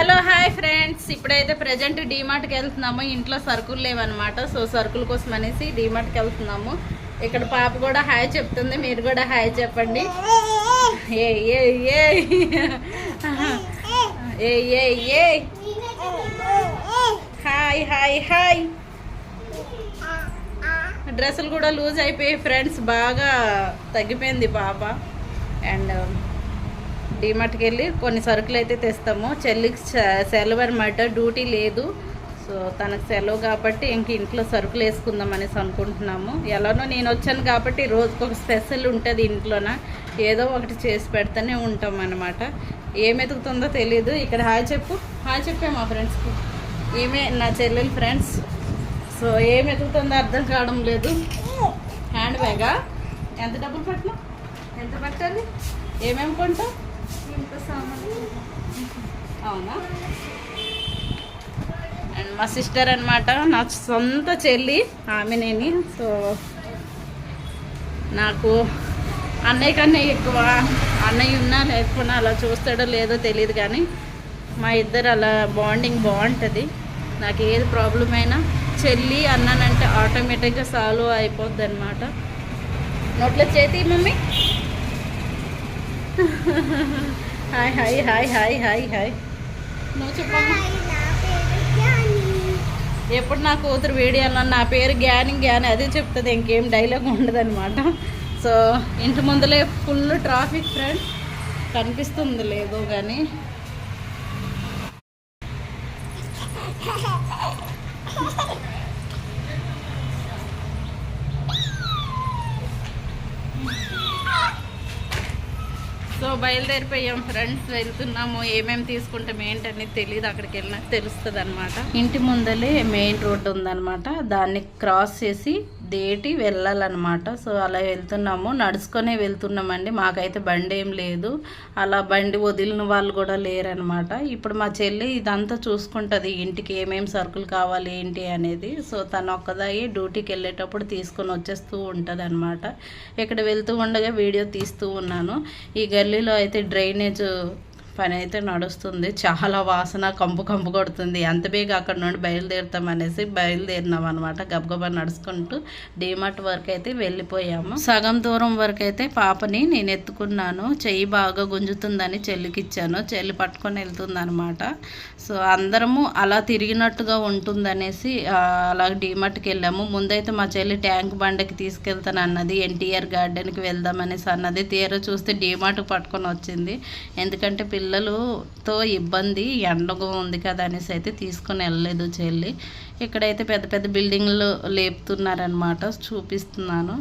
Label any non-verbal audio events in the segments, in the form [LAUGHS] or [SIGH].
Hello hi friends. ఇప్పుడైతే present డీమార్ట్కి వెళ్తున్నాము. ఇంట్లో సరుకులు లేవన్నమాట. సో సరుకుల కోసం అనేసి డీమార్ట్కి వెళ్తున్నాము. ఇక్కడ పాప కూడా హాయ్ చెప్తుంది. మీరు కూడా హాయ్ చెప్పండి. ఏ ఏ ఏ. ఏ ఏ ఏ. Hi hi hi. డ్రెస్సులు కూడా లూజ్ అయిపోయి ఫ్రెండ్స్. బాగా తగ్గిపోయింది పాప. అండ్ డిమార్ట్కి వెళ్ళి కొన్ని సరుకులు అయితే తెస్తాము. చెల్లికి సె- సెలవు అనమాట డ్యూటీ లేదు. సో తనకు సెలవు కాబట్టి ఇంక ఇంట్లో సరుకులు వేసుకుందాం అనేసి అనుకుంటున్నాము. ఎలానో నేను వచ్చాను కాబట్టి రోజుకి ఒక స్పెషల్ ఉంటుంది ఇంట్లోన. ఏదో ఒకటి చేసి పెడతానే ఉంటాం అనమాట ఏం ఎదుగుతుందో తెలియదు ఇక్కడ హాయ్ చెప్పు. హాయ్ చెప్పే మా ఫ్రెండ్స్కి ఏమే నా చెల్లెలు ఫ్రెండ్స్ సో ఏం ఎదుగుతుందో అర్థం కావడం లేదు. హ్యాండ్ బ్యాగా? ఎంత డబ్బులు పట్టినా ఎంత పట్టాలి? ఏమేమి కొంటావు? అవునా? అండ్ మా సిస్టర్ అనమాట నా సొంత చెల్లి ఆమెనేని. సో నాకు అన్నయ్య కన్నా ఎక్కువ అన్నయ్య ఉన్నా లేకపోయినా అలా చూస్తాడో లేదో తెలియదు కానీ మా ఇద్దరు అలా బాండింగ్ బాగుంటుంది. నాకు ఏది ప్రాబ్లం అయినా చెల్లి అన్నానంటే ఆటోమేటిక్గా సాల్వ్ అయిపోద్ది అనమాట నోట్లో చేతి mummy. [LAUGHS] Hi hi hi hi hi hi నువ్వు చెప్పమ్మా. ఎప్పుడు నా కూతురు వీడియోలో నా పేరు జ్ఞాని జ్ఞాని అదే చెప్తుంది ఇంకేం డైలాగ్ ఉండదన్నమాట. సో ఇంటి ముందులే ఫుల్ ట్రాఫిక్ ఫ్రెండ్ కనిపిస్తుంది లేదు కానీ బయలుదేరిపోయాం ఫ్రెండ్స్ వెళ్తున్నాము ఏమేమి తీసుకుంటాం ఏంటని తెలియదు అక్కడికి వెళ్ళినాక తెలుస్తుంది అనమాట ఇంటి ముందలే మెయిన్ రోడ్డు ఉందన్నమాట. దాన్ని క్రాస్ చేసి దేటి వెళ్ళాలన్నమాట. సో అలా వెళ్తున్నాము. నడుచుకొనే వెళ్తున్నామండి. మాకైతే బండి ఏం లేదు. అలా బండి వదిలిన వాళ్ళు కూడా లేరనమాట ఇప్పుడు మా చెల్లి ఇదంతా చూసుకుంటుంది. ఇంటికి ఏమేమి సరుకులు కావాలి ఏంటి అనేది. సో తను ఒక్కదాయి డ్యూటీకి వెళ్ళేటప్పుడు తీసుకొని వచ్చేస్తూ ఉంటుంది అనమాట ఇక్కడ వెళ్తూ ఉండగా వీడియో తీస్తూ ఉన్నాను. ఈ గల్లీలో అయితే డ్రైనేజ్ పని అయితే నడుస్తుంది. చాలా వాసన కంపు కంపు కొడుతుంది. అంత బేగా అక్కడ నుండి బయలుదేరుతాం అనేసి బయలుదేరినాం అనమాట గబగబా నడుచుకుంటూ డీమార్ట్ వరకు అయితే వెళ్ళిపోయాము. సగం దూరం వరకు అయితే పాపని నేను ఎత్తుకున్నాను. చెయ్యి బాగా గుంజుతుందని చెల్లికి ఇచ్చాను చెల్లి పట్టుకొని వెళ్తుంది అనమాట సో అందరము అలా తిరిగినట్టుగా ఉంటుందనేసి అలా డీమార్ట్కి వెళ్ళాము. ముందైతే మా చెల్లి ట్యాంక్ బండకి తీసుకెళ్తాను అన్నది ఎన్టీఆర్ గార్డెన్కి వెళ్దాం అనేసి అన్నది. తీరా చూస్తే డీమార్ట్ పట్టుకొని వచ్చింది. ఎందుకంటే పిల్లలతో ఇబ్బంది ఎండగా ఉంది కదా అనేసి అయితే తీసుకొని వెళ్ళలేదు చెల్లి. ఇక్కడైతే పెద్ద పెద్ద బిల్డింగ్లు లేపుతున్నారనమాట చూపిస్తున్నాను.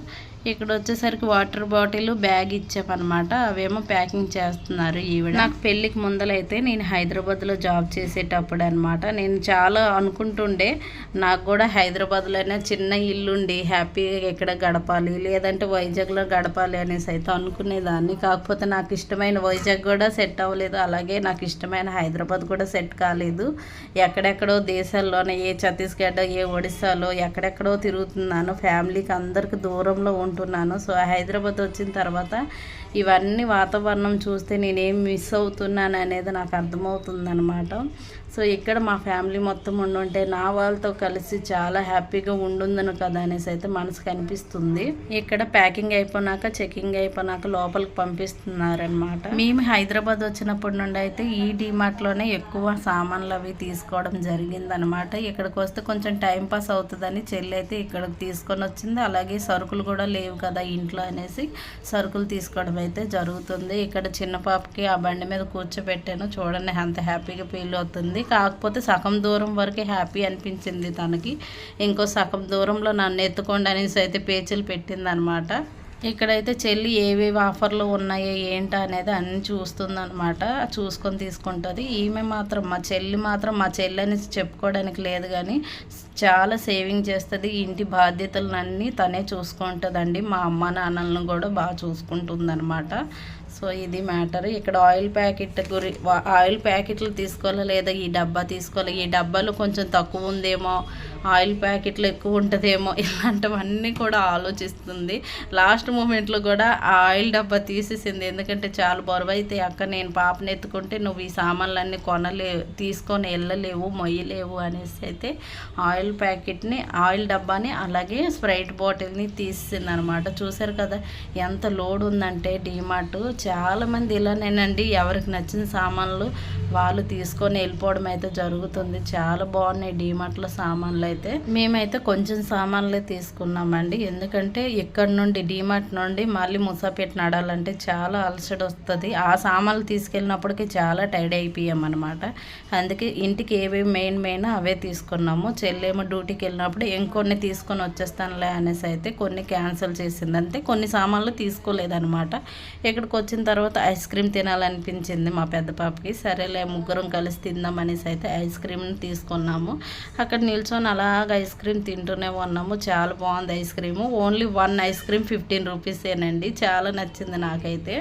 ఇక్కడ వచ్చేసరికి వాటర్ బాటిల్ బ్యాగ్ ఇచ్చామన్నమాట. అవేమో ప్యాకింగ్ చేస్తున్నారు ఈవిడ. నాకు పెళ్ళికి ముందలైతే నేను హైదరాబాద్లో జాబ్ చేసేటప్పుడు అనమాట నేను చాలా అనుకుంటుండే నాకు కూడా హైదరాబాద్లోనే చిన్న ఇల్లుండి హ్యాపీగా ఎక్కడ గడపాలి లేదంటే వైజాగ్లో గడపాలి అనేసి అయితే అనుకునేదాన్ని. కాకపోతే నాకు ఇష్టమైన వైజాగ్ కూడా సెట్ అవ్వలేదు. అలాగే నాకు ఇష్టమైన హైదరాబాద్ కూడా సెట్ కాలేదు. ఎక్కడెక్కడో దేశాల్లోనే ఏ ఛత్తీస్గఢ్ ఏ ఒడిస్సాలో ఎక్కడెక్కడో తిరుగుతున్నాను. ఫ్యామిలీకి అందరికి దూరంలో అనుకుంటున్నాను. సో హైదరాబాద్ వచ్చిన తర్వాత ఇవన్నీ వాతావరణం చూస్తే నేనేం మిస్ అవుతున్నాను అనేది నాకు అర్థమవుతుందనమాట సో ఇక్కడ మా ఫ్యామిలీ మొత్తం ఉండుంటే నా వాళ్ళతో కలిసి చాలా హ్యాపీగా ఉండుందను కదా అనేసి అయితే మనసు కనిపిస్తుంది. ఇక్కడ ప్యాకింగ్ అయిపోయినాక చెకింగ్ అయిపోయినాక లోపలికి పంపిస్తున్నారనమాట మేము హైదరాబాద్ వచ్చినప్పటి నుండి అయితే ఈ డిమార్ట్లోనే ఎక్కువ సామాన్లు అవి తీసుకోవడం జరిగిందనమాట ఇక్కడికి వస్తే కొంచెం టైం పాస్ అవుతుందని చెల్లి అయితే ఇక్కడికి తీసుకొని వచ్చింది. అలాగే సరుకులు కూడా లేవు కదా ఇంట్లో అనేసి సరుకులు తీసుకోవడం అయితే జరుగుతుంది. ఇక్కడ చిన్న పాపకి ఆ బండి మీద కూర్చోబెట్టాను. చూడండి అంత హ్యాపీగా ఫీల్ అవుతుంది. కాకపోతే సగం దూరం వరకే హ్యాపీ అనిపించింది తనకి. ఇంకో సగం దూరంలో నన్ను ఎత్తుకోండి అనేసి అయితే పేచీలు పెట్టిందనమాట. ఇక్కడైతే చెల్లి ఏవేవి ఆఫర్లు ఉన్నాయో ఏంటా అనేది అన్ని చూస్తుందనమాట చూసుకొని తీసుకుంటుంది. ఈమె మాత్రం మా చెల్లి మాత్రం మా చెల్లి అని చెప్పుకోవడానికి లేదు కానీ చాలా సేవింగ్ చేస్తుంది. ఇంటి బాధ్యతలన్నీ తనే చూసుకుంటుందండి. మా అమ్మ నాన్నలను కూడా బాగా చూసుకుంటుందన్నమాట. సో ఇది మ్యాటర్. ఇక్కడ ఆయిల్ ప్యాకెట్ గురి ఆయిల్ ప్యాకెట్లు తీసుకోవాలా లేదా ఈ డబ్బా తీసుకోవాలి? ఈ డబ్బాలో కొంచెం తక్కువ ఉందేమో ఆయిల్ ప్యాకెట్లు ఎక్కువ ఉంటుందేమో ఇలాంటివన్నీ కూడా ఆలోచిస్తుంది. లాస్ట్ మూమెంట్లో కూడా ఆ ఆయిల్ డబ్బా తీసేసింది. ఎందుకంటే చాలా బరువు అయితే అక్క నేను పాపను ఎత్తుకుంటే నువ్వు ఈ సామాన్లన్నీ కొనలే తీసుకొని వెళ్ళలేవు మొయ్యలేవు అనేసి అయితే ఆయిల్ ప్యాకెట్ని ఆయిల్ డబ్బాని అలాగే స్ప్రైట్ బాటిల్ని తీసింది అనమాట చూసారు కదా ఎంత లోడ్ ఉందంటే డీమార్ట్. చాలామంది ఇలానేనండి ఎవరికి నచ్చిన సామాన్లు వాళ్ళు తీసుకొని వెళ్ళిపోవడం అయితే జరుగుతుంది. చాలా బాగున్నాయి డీమార్ట్లో సామాన్లు అయితే. మేమైతే కొంచెం సామాన్లే తీసుకున్నామండి. ఎందుకంటే ఇక్కడ నుండి డీమార్ట్ నుండి మళ్ళీ ముసాపేట నడాలంటే చాలా అలసట వస్తుంది. ఆ సామాన్లు తీసుకెళ్ళినప్పటికీ చాలా టైర్డ్ అయిపోయాం అనమాట అందుకే ఇంటికి ఏవే మెయిన్ మెయిన్ అవే తీసుకున్నాము. చెల్లేమో డ్యూటీకి వెళ్ళినప్పుడు ఇంకొన్ని తీసుకొని వచ్చేస్తానులే అనేసి అయితే కొన్ని క్యాన్సిల్ చేసింది. అంతే కొన్ని సామాన్లు తీసుకోలేదన్నమాట. ఇక్కడికి వచ్చిన తర్వాత ఐస్ క్రీమ్ తినాలనిపించింది మా పెద్ద పాపకి. సరేలే ముగ్గురం కలిసి తిందాం అనేసి అయితే ఐస్ క్రీమ్ని తీసుకున్నాము. అక్కడ నిల్చొని అలాగ ఐస్ క్రీమ్ తింటూనే ఉన్నాము. చాలా బాగుంది ice cream. Only one ice cream fifteen రూపీసేనండి. చాలా నచ్చింది నాకైతే.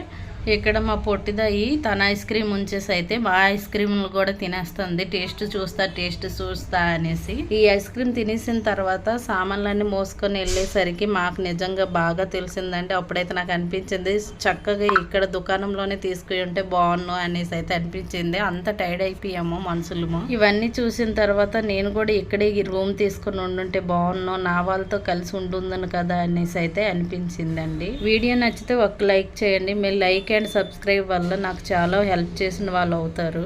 ఇక్కడ మా పొట్టిదయ్యి తన ఐస్ క్రీమ్ ఉంచేసి అయితే మా ఐస్ క్రీమ్లు కూడా తినేస్తుంది. టేస్ట్ చూస్తా టేస్ట్ చూస్తా అనేసి. ఈ ఐస్ క్రీమ్ తినేసిన తర్వాత సామాన్లన్నీ మోసుకొని వెళ్ళేసరికి మాకు నిజంగా బాగా తెలిసిందండి. అప్పుడైతే నాకు అనిపించింది చక్కగా ఇక్కడ దుకాణంలోనే తీసుకుని ఉంటే బాగున్ను అనేసి అయితే అనిపించింది. అంత టైర్డ్ అయిపోయాము మనుషులము. ఇవన్నీ చూసిన తర్వాత నేను కూడా ఇక్కడే ఈ రూమ్ తీసుకుని ఉండుంటే బాగున్ను నా వాళ్ళతో కలిసి ఉంటుందని కదా అనేసి అయితే అనిపించిందండి. వీడియో నచ్చితే ఒక లైక్ చేయండి. మీరు లైక్ అండ్ సబ్స్క్రైబ్ వల్ల నాకు చాలా హెల్ప్ చేసిన వాళ్ళు అవుతారు.